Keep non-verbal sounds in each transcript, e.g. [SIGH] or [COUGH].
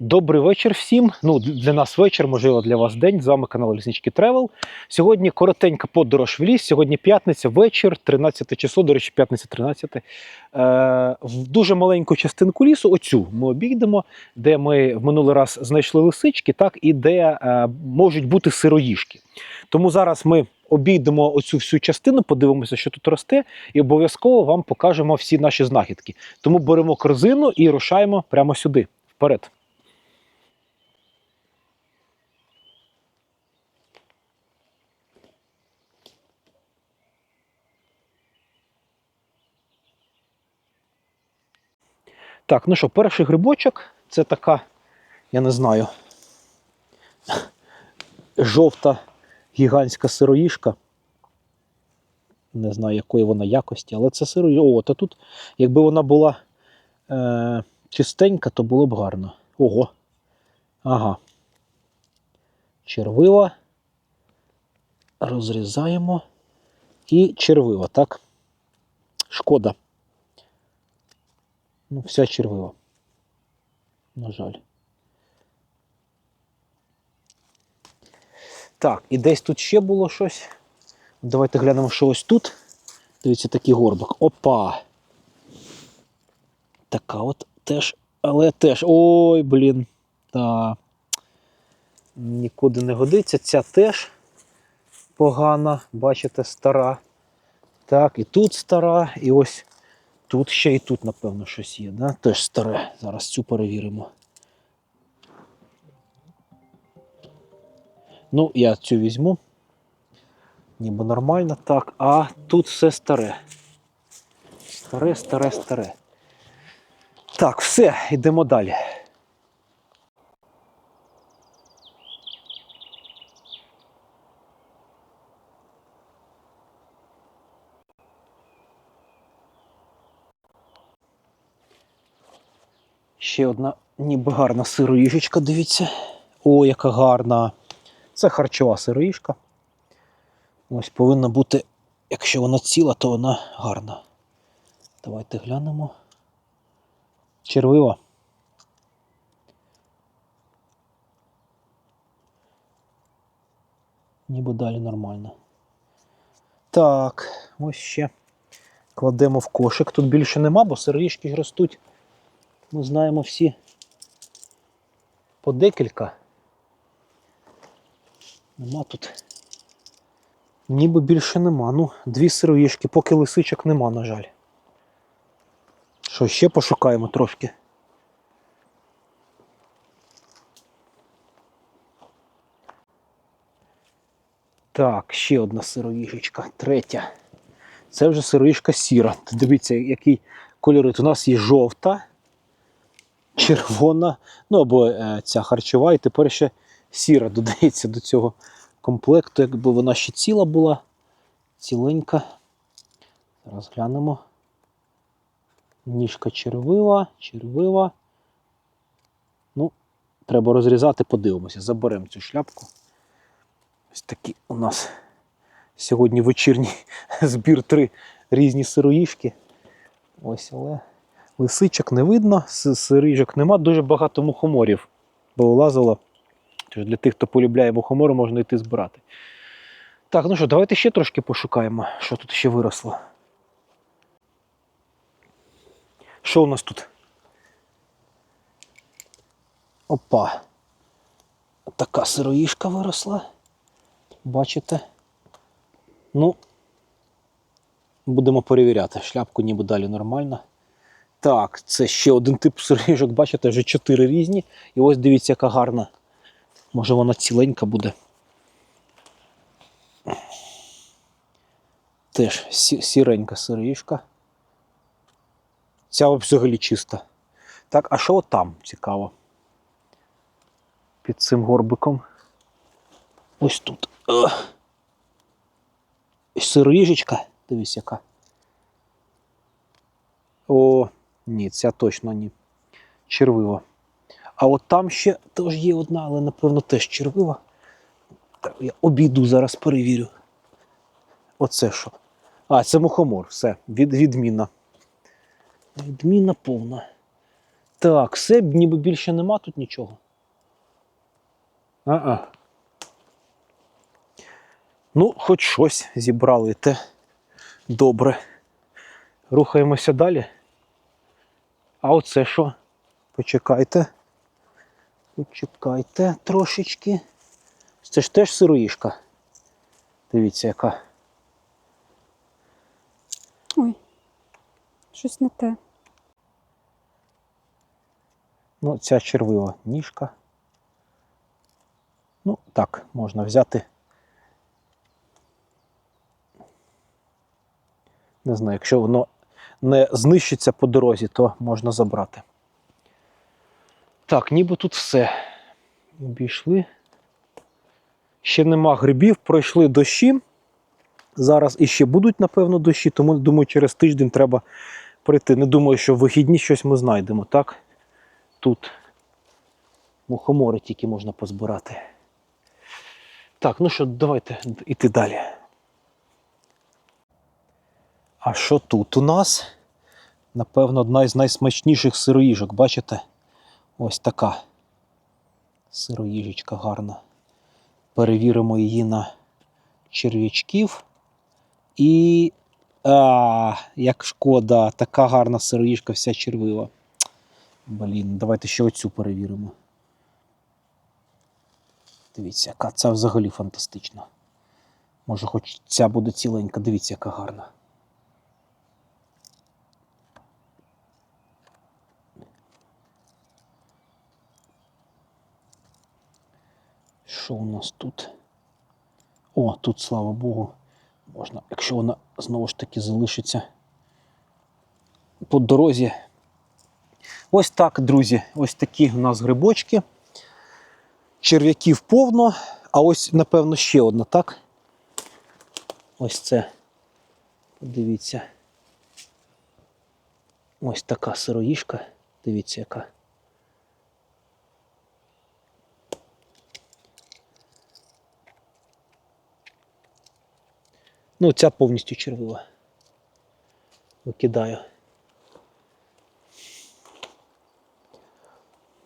Добрий вечір всім. Ну, для нас вечір, можливо, для вас день. З вами канал Ліснички Тревел. Сьогодні коротенька подорож в ліс. Сьогодні п'ятниця, вечір, 13 число, до речі, п'ятниця 13. Е, в дуже маленьку частинку лісу, оцю ми обійдемо, де ми в минулий раз знайшли лисички, так і де е, можуть бути сироїжки. Тому зараз ми обійдемо оцю всю частину, подивимося, що тут росте, і обов'язково вам покажемо всі наші знахідки. Тому беремо корзину і рушаємо прямо сюди. Вперед. Так, ну що, перший грибочок це така, я не знаю, жовта гігантська сироїшка. Не знаю, якої вона якості, але це сироїшка. О, та тут, якби вона була е, чистенька, то було б гарно. Ого. Ага. Червива. Розрізаємо. І червива, так? Шкода. Ну, вся червива. На жаль. Так, і десь тут ще було щось. Давайте глянемо, що ось тут. Дивіться, такий горбик. Опа! Така от теж, але теж. Ой, блін. Та. Нікуди не годиться. Ця теж погана, бачите, стара. Так, і тут стара, і ось Тут ще і тут, напевно, щось є, да? теж старе. Зараз цю перевіримо. Ну, я цю візьму. Ніби нормально так. А тут все старе. Старе, старе, старе. Так, все, йдемо далі. Ще одна ніби гарна сироїжечка, дивіться. О, яка гарна. Це харчова сироїжка. Ось повинна бути, якщо вона ціла, то вона гарна. Давайте глянемо. Червива. Ніби далі нормально. Так, ось ще кладемо в кошик. Тут більше нема, бо сироїжки ж ростуть. Ми знаємо всі по декілька. Нема тут. Ніби більше нема. Ну, дві сироїшки, поки лисичок нема, на жаль. Що, ще пошукаємо трошки. Так, ще одна сироїжечка, третя. Це вже сироїшка сіра. Дивіться, який кольорит. У нас є жовта, червона, ну або е, ця харчова, і тепер ще сіра [LAUGHS] додається до цього комплекту, якби вона ще ціла була, ціленька. Зараз глянемо. Ніжка червива, червива. Ну, треба розрізати, подивимося. Заберемо цю шляпку. Ось такі у нас сьогодні вечірній [LAUGHS] збір три різні сироїшки. Ось, але лисичок не видно, сирижок нема, дуже багато мухоморів повилазило. Тож для тих, хто полюбляє мухомори, можна йти збирати. Так, ну що, давайте ще трошки пошукаємо, що тут ще виросло. Що у нас тут? Опа. Така сироїшка виросла. Бачите? Ну, будемо перевіряти. Шляпку ніби далі нормально. Так, це ще один тип сирижок, бачите, вже чотири різні. І ось дивіться, яка гарна. Може вона ціленька буде. Теж сіренька сирижка. Ця взагалі чиста. Так, а що там цікаво? Під цим горбиком. Ось тут. Ugh. Сироїжечка. Дивись, яка. О, ні, ця точно ні. Червива. А от там ще теж є одна, але напевно теж червива. Так, я обійду зараз перевірю. Оце що? А, це мухомор, все, від, відмінна. Відмінна повна. Так, все, ніби більше нема тут нічого. А-а. Ну, хоч щось зібрали те. Добре. Рухаємося далі. А оце що? Почекайте. Почекайте трошечки. Це ж теж сироїшка. Дивіться, яка. Ой, щось не те. Ну, ця червива ніжка. Ну, так, можна взяти. Не знаю, якщо воно не знищиться по дорозі, то можна забрати. Так, ніби тут все. Обійшли. Ще нема грибів, пройшли дощі. Зараз іще будуть, напевно, дощі, тому думаю, через тиждень треба прийти. Не думаю, що в вихідні щось ми знайдемо, так? Тут мухомори тільки можна позбирати. Так, ну що, давайте йти далі. А що тут у нас? Напевно, одна із найсмачніших сироїжок, бачите? Ось така сироїжечка гарна. Перевіримо її на черв'ячків. І. А, як шкода, така гарна сироїжка вся червива. Блін, давайте ще оцю перевіримо. Дивіться, яка ця взагалі фантастична. Може, хоч ця буде ціленька, дивіться, яка гарна. Що у нас тут? О, тут, слава Богу, можна, якщо вона знову ж таки залишиться по дорозі. Ось так, друзі, ось такі у нас грибочки. Черв'яків повно, а ось, напевно, ще одна, так? Ось це. Подивіться. Ось така сироїшка. Дивіться, яка. Ну, ця повністю червива. Викидаю.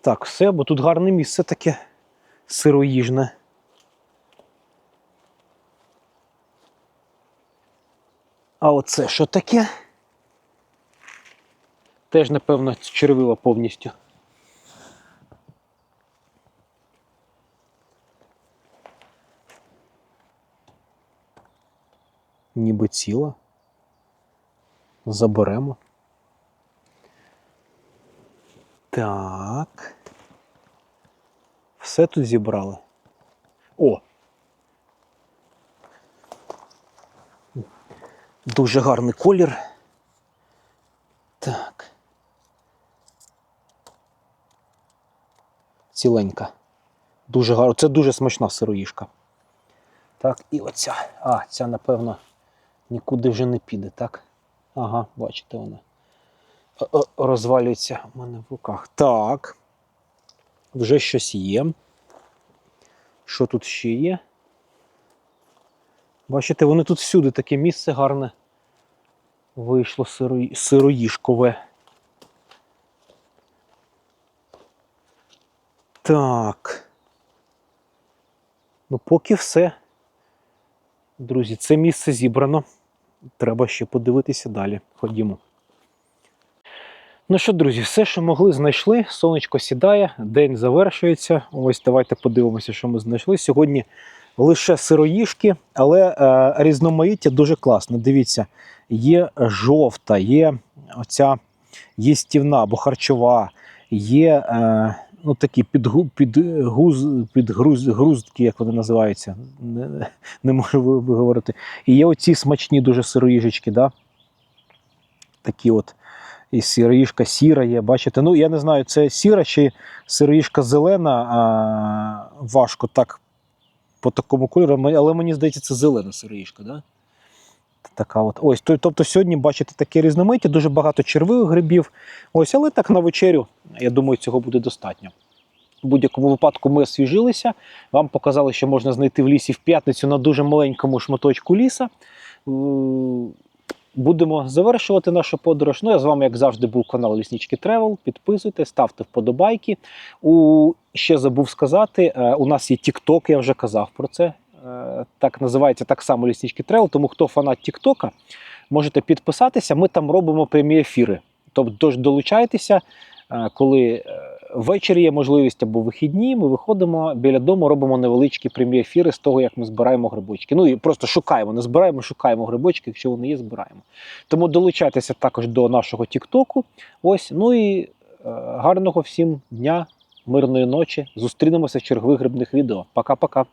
Так, все, бо тут гарне місце таке сироїжне. А оце що таке? Теж, напевно, червива повністю. Ніби ціла. Заберемо. Так. Все тут зібрали. О! Дуже гарний колір. Так. Ціленька. Дуже гарно. Це дуже смачна сироїшка. Так, і оця. А, ця, напевно, нікуди вже не піде, так? Ага, бачите вона. О- о, Розвалюється у мене в руках. Так. Вже щось є. Що тут ще є? Бачите, вони тут всюди таке місце гарне вийшло сиро... сироїшкове. Так. Ну, поки все. Друзі, це місце зібрано. Треба ще подивитися далі. Ходімо. Ну що, друзі, все, що могли, знайшли. Сонечко сідає, день завершується. Ось давайте подивимося, що ми знайшли. Сьогодні лише сироїшки, але е, різноманіття дуже класне. Дивіться, є жовта, є оця їстівна або харчова, є е, ну, такі підгу, підгуз, підгруз, груздки, як вони називаються. Не, не можу ви- виговорити. І є оці смачні дуже сироїжечки, да? такі от. І сироїжка сіра є, бачите? Ну, я не знаю, це сіра чи сироїжка зелена, а, важко так по такому кольору, але мені здається, це зелена сироїжка, да? Така от. Ось, то- тобто сьогодні, бачите, таке різноманіття, дуже багато червивих грибів. Ось, але так на вечерю, я думаю, цього буде достатньо. В будь-якому випадку ми освіжилися. Вам показали, що можна знайти в лісі в п'ятницю на дуже маленькому шматочку ліса. Будемо завершувати нашу подорож. Ну, я з вами, як завжди, був канал Ліснички Тревел. Підписуйтесь, ставте вподобайки. У ще забув сказати: е, у нас є TikTok, я вже казав про це. Так називається так само Ліснички Тревел. Тому хто фанат TikTok, можете підписатися. Ми там робимо прямі ефіри. Тобто долучайтеся, е, коли е, ввечері є можливість або вихідні. Ми виходимо біля дому, робимо невеличкі прямі ефіри з того, як ми збираємо грибочки. Ну і просто шукаємо, не збираємо, шукаємо грибочки. Якщо вони є, збираємо. Тому долучайтеся також до нашого Тіктоку. Ось, ну і е, гарного всім дня, мирної ночі. Зустрінемося в чергових грибних відео. Пока-пока.